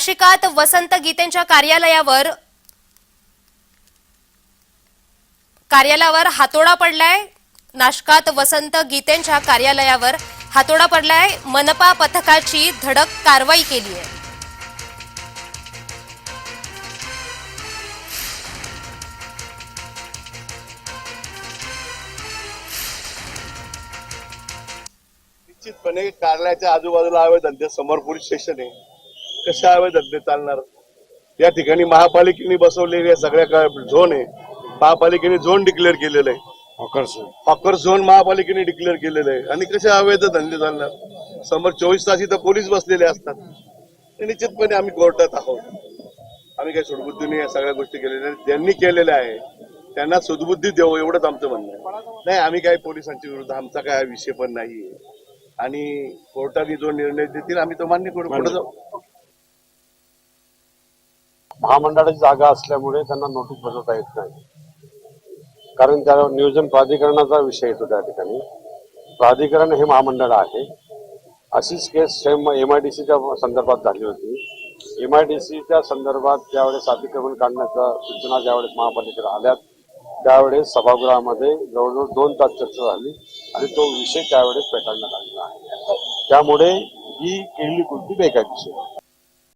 नाशिकात वसंत गीतेंच्या कार्यालयावर कार्यालयावर हातोडा पडलाय. नाशकात वसंत गीतेंच्या कार्यालयावर हातोडा पडलाय. मनपा पथकाची धडक कारवाई केली आहे. निश्चितपणे कार्यालयाच्या आजूबाजूला हवे धंदे समोर पोलीस स्टेशन आहे. कसे हवे धंदे चालणार? या ठिकाणी महापालिकेने बसवलेले सगळ्या झोन आहे. महापालिकेने झोन डिक्लेअर केलेलं आहे. Hawker zone. महापालिकेने डिक्लेअर केलेलं आहे. आणि कसे अवैध धंदे चालणार? समोर चोवीस तास इथं पोलीस बसलेले असतात. निश्चितपणे आम्ही कोर्टात आहोत. आम्ही काही सुडबुद्धीने या सगळ्या गोष्टी केलेल्या. ज्यांनी केलेल्या आहे त्यांना सुदबुद्धी देऊ एवढंच आमचं म्हणणं आहे. नाही आम्ही काही पोलिसांच्या विरुद्ध आमचा काय विषय पण नाहीये. आणि कोर्टाने जो निर्णय देतील आम्ही तो मान्य करू. पुढे जाऊ. महामंडळाची जागा असल्यामुळे त्यांना नोटीस बसवता येत नाही. कारण त्या नियोजन प्राधिकरणाचा विषय येतो त्या ठिकाणी. प्राधिकरण हे महामंडळ आहे. अशीच केस सेम सीच्या संदर्भात झाली होती. एम आयडीसीच्या संदर्भात ज्यावेळेस अतिक्रमण काढण्याच्या सूचना ज्यावेळेस महापालिकेला आल्या त्यावेळेस सभागृहामध्ये जवळजवळ दोन तास चर्चा झाली आणि तो विषय त्यावेळेस पेटाळण्यात आलेला आहे. त्यामुळे ही केलेली कृती बेकायदेशीर